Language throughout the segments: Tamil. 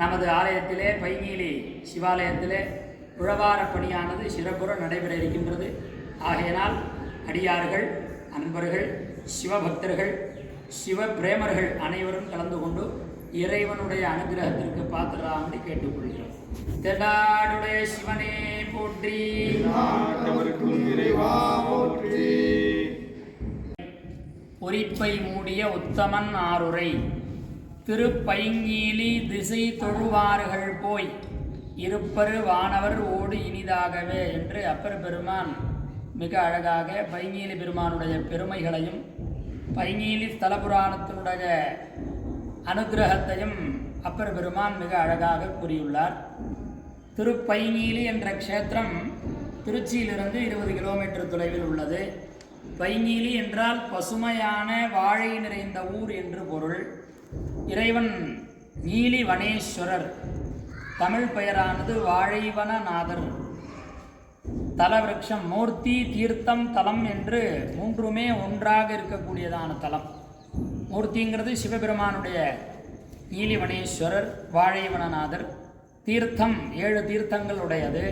நமது ஆலயத்திலே பைநீலி சிவாலயத்திலே உழவார பணியானது சிறப்புற நடைபெற இருக்கின்றது. ஆகையினால் அடியார்கள் அன்பர்கள் சிவபக்தர்கள் சிவ பிரேமர்கள் அனைவரும் கலந்து கொண்டு இறைவனுடைய அனுகிரகத்திற்கு பாத்திராமடி கேட்டுக்கொள்கிறோம். தென்னாடுடைய சிவனே போற்றி. பொறிப்பை மூடிய உத்தமன் ஆருரை திருப்பைங்கீலி திசை தொழுவார்கள் போய் இருப்பரு வானவர் ஓடு இனிதாகவே என்று அப்பர் பெருமான் மிக அழகாக பைங்கீலி பெருமானுடைய பெருமைகளையும் பைங்கீலி ஸ்தல புராணத்தினுடைய அனுக்கிரகத்தையும் அப்பர் பெருமான் மிக அழகாக கூறியுள்ளார். திருப்பைங்கீலி என்ற க்ஷேத்திரம் திருச்சியிலிருந்து இருபது கிலோமீட்டர் தொலைவில் உள்ளது. பைங்கீலி என்றால் பசுமையான வாழை நிறைந்த ஊர் என்று பொருள். இறைவன் நீலி வனேஸ்வரர். தமிழ் பெயரானது வாழைவனநாதர். தலவிருட்சம் மூர்த்தி தீர்த்தம் தலம் என்று மூன்றுமே ஒன்றாக இருக்கக்கூடியதான தலம். மூர்த்திங்கிறது சிவபெருமானுடைய நீலிவனேஸ்வரர் வாழைவனநாதர். தீர்த்தம் ஏழு தீர்த்தங்கள் உடையது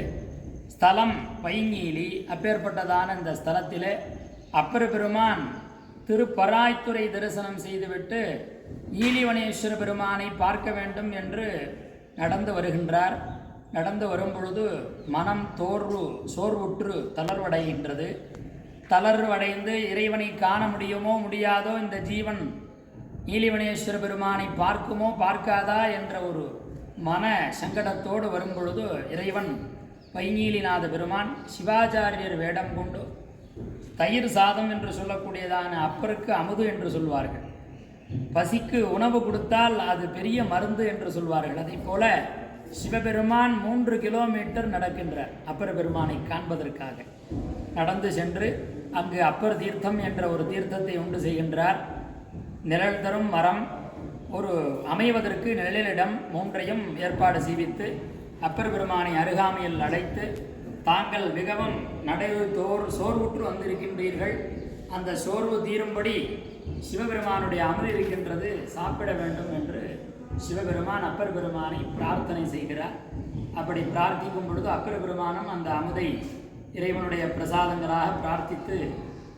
ஸ்தலம் பைங்கீலி அப்பேற்பட்டதான இந்த ஸ்தலத்திலே. அப்பர் பெருமான் திருப்பராய்த்துறை தரிசனம் செய்துவிட்டு ஈலிவனேஸ்வர பெருமானை பார்க்க வேண்டும் என்று நடந்து வருகின்றார். நடந்து வரும்பொழுது மனம் தோர்வு சோர்வுற்று தளர்வடைகின்றது. தளர்வடைந்து இறைவனை காண முடியுமோ முடியாதோ இந்த ஜீவன் நீலிவனேஸ்வர பெருமானை பார்க்குமோ பார்க்காதா என்ற ஒரு மன சங்கடத்தோடு வரும்பொழுது இறைவன் பைநீலிநாத பெருமான் சிவாச்சாரியர் வேடம் கொண்டு தயிர் சாதம் என்று சொல்லக்கூடியதான அப்பருக்கு அமுது என்று சொல்வார்கள். பசிக்கு உணவு கொடுத்தால் அது பெரிய மருந்து என்று சொல்வார்கள். அதை போல சிவபெருமான் மூன்று கிலோமீட்டர் நடக்கின்றார் அப்பர் பெருமானை காண்பதற்காக. நடந்து சென்று அங்கு அப்பர் தீர்த்தம் என்ற ஒரு தீர்த்தத்தை உண்டு செய்கின்றார். நிழல் தரும் மரம் ஒரு அமைவதற்கு நிழலிடம் மூன்றையும் ஏற்பாடு செய்வித்து அப்பர் பெருமானை அருகாமையில் அழைத்து தாங்கள் மிகவும் நடைவு தோர் சோர்வுற்று வந்திருக்கின்றீர்கள். அந்த சோர்வு தீரும்படி சிவபெருமானுடைய அமுது இருக்கின்றது சாப்பிட வேண்டும் என்று சிவபெருமான் அப்பர் பெருமானை பிரார்த்தனை செய்கிறார். அப்படி பிரார்த்திக்கும் பொழுது அப்பர் பெருமானும் அந்த அமுதை இறைவனுடைய பிரசாதங்களாக பிரார்த்தித்து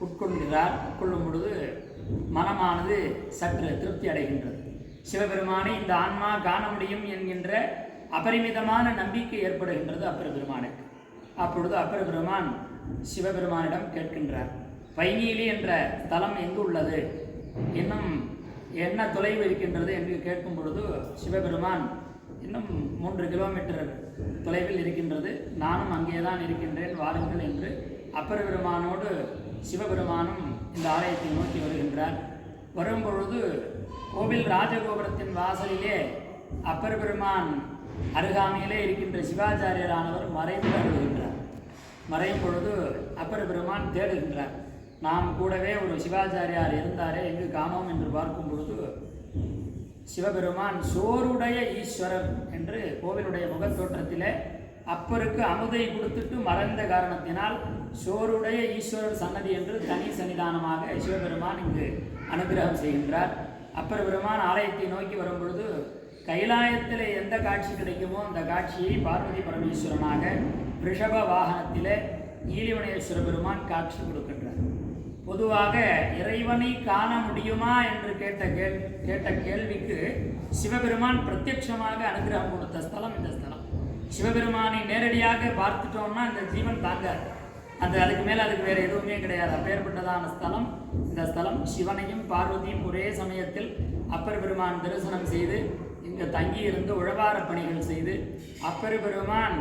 உட்கொள்கிறார். உட்கொள்ளும் பொழுது மனமானது சற்று திருப்தி அடைகின்றது. சிவபெருமானை இந்த ஆன்மா காண முடியும் என்கின்ற அபரிமிதமான நம்பிக்கை ஏற்படுகின்றது அப்பர் பெருமானுக்கு. அப்பொழுது அப்பர் பெருமான் சிவபெருமானிடம் கேட்கின்றார் பைனீலி என்ற தலம் எங்கு உள்ளது? இன்னும் என்ன தொலைவு இருக்கின்றது என்று கேட்கும் பொழுது சிவபெருமான் இன்னும் மூன்று கிலோமீட்டர் தொலைவில் இருக்கின்றது. நானும் அங்கே தான் இருக்கின்றேன் வாருங்கள் என்று அப்பர் பெருமானோடு சிவபெருமானும் இந்த ஆலயத்தை நோக்கி வருகின்றார். வரும்பொழுது கோவில் ராஜகோபுரத்தின் வாசலிலே அப்பர் பெருமான் அருகாமையிலே இருக்கின்ற சிவாச்சாரியரானவர் மறைந்து வருகின்றார். மறையும் பொழுது அப்பர் பெருமான் தேடுகின்றார். நாம் கூடவே ஒரு சிவாச்சாரியார் இருந்தாரே எங்கு காணோம் என்று பார்க்கும் பொழுது சிவபெருமான் சோருடைய ஈஸ்வரர் என்று கோவிலுடைய முகத்தோற்றத்திலே அப்பருக்கு அமுதை கொடுத்துட்டு மறைந்த காரணத்தினால் சோருடைய ஈஸ்வரர் சன்னதி என்று தனி சன்னிதானமாக சிவபெருமான் இங்கு அனுகிரகம் செய்கின்றார். அப்பர் பெருமான் ஆலயத்தை நோக்கி வரும் பொழுது கைலாயத்தில் எந்த காட்சி கிடைக்குமோ அந்த காட்சியை பார்வதி பரமேஸ்வரனாக ரிஷப வாகனத்திலே நீலிவனேஸ்வர பெருமான் காட்சி கொடுக்கின்றார். பொதுவாக இறைவனை காண முடியுமா என்று கேட்ட கேள் கேட்ட கேள்விக்கு சிவபெருமான் பிரத்யட்சமாக அனுகிரகம் கொடுத்த ஸ்தலம் இந்த ஸ்தலம். சிவபெருமானை நேரடியாக பார்த்துட்டோம்னா இந்த ஜீவன் தாங்காது. அந்த அதுக்கு மேலே அதுக்கு வேறு எதுவுமே கிடையாது. அப்பேற்பட்டதான ஸ்தலம் இந்த ஸ்தலம் சிவனையும் பார்வதியும் ஒரே சமயத்தில் அப்பர் பெருமான் தரிசனம் செய்து இங்கே தங்கி இருந்து உழவார பணிகள் செய்து அப்பர் பெருமான்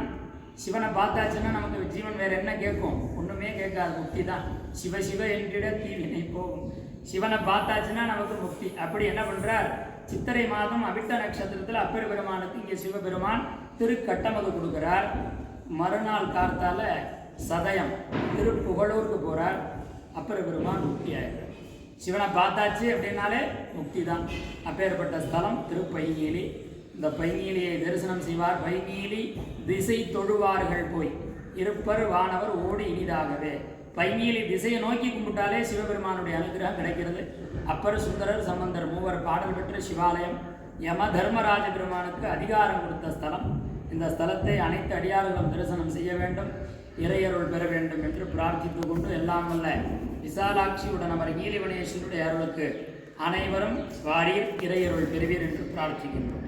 சிவனை பார்த்தாச்சுன்னா நமக்கு ஜீவன் வேற என்ன கேட்கும்? ஒன்றுமே கேட்காது முக்தி தான். சிவ சிவ என்றிட தீவினை போகும். சிவனை பார்த்தாச்சுன்னா நமக்கு முக்தி. அப்படி என்ன பண்ணுறார் சித்திரை மாதம் அவிட்ட நட்சத்திரத்தில் அப்பர் பெருமானுக்கு இங்கே சிவபெருமான் திருக்கட்டமது கொடுக்கிறார். மறுநாள் கார்த்தால சதயம் திருப்புகழூருக்கு போகிறார் அப்பர் பெருமான் முக்தி ஆயிடுறார். சிவனை பார்த்தாச்சு அப்படின்னாலே முக்தி தான். அப்பேற்பட்ட ஸ்தலம் திருப்பைங்கீலி இந்த பைங்கீலியை தரிசனம் செய்வார். பைங்கீலி திசை தொழுவார்கள் போய். இருப்பர் வானவர் ஓடி இனிதாகவே. பைங்கீலி திசையை நோக்கி கும்பிட்டாலே சிவபெருமானுடைய அனுகிரகம் கிடைக்கிறது. அப்பர் சுந்தரர் சம்பந்தர் மூவர் பாடல் பெற்ற சிவாலயம் யம தர்மராஜ பெருமானுக்கு அதிகாரம் கொடுத்த ஸ்தலம். இந்த ஸ்தலத்தை அனைத்து அடியார்களும் தரிசனம் செய்ய வேண்டும். இறையருள் பெற வேண்டும் என்று பிரார்த்தித்து கொண்டு எல்லாம் வல்ல விசாலாட்சியுடன் அவர் நீலிவனேஸ்வருடைய அருளுக்கு அனைவரும் வாரீர் இறையருள் பெறுவீர் என்று பிரார்த்திக்கின்றோம்.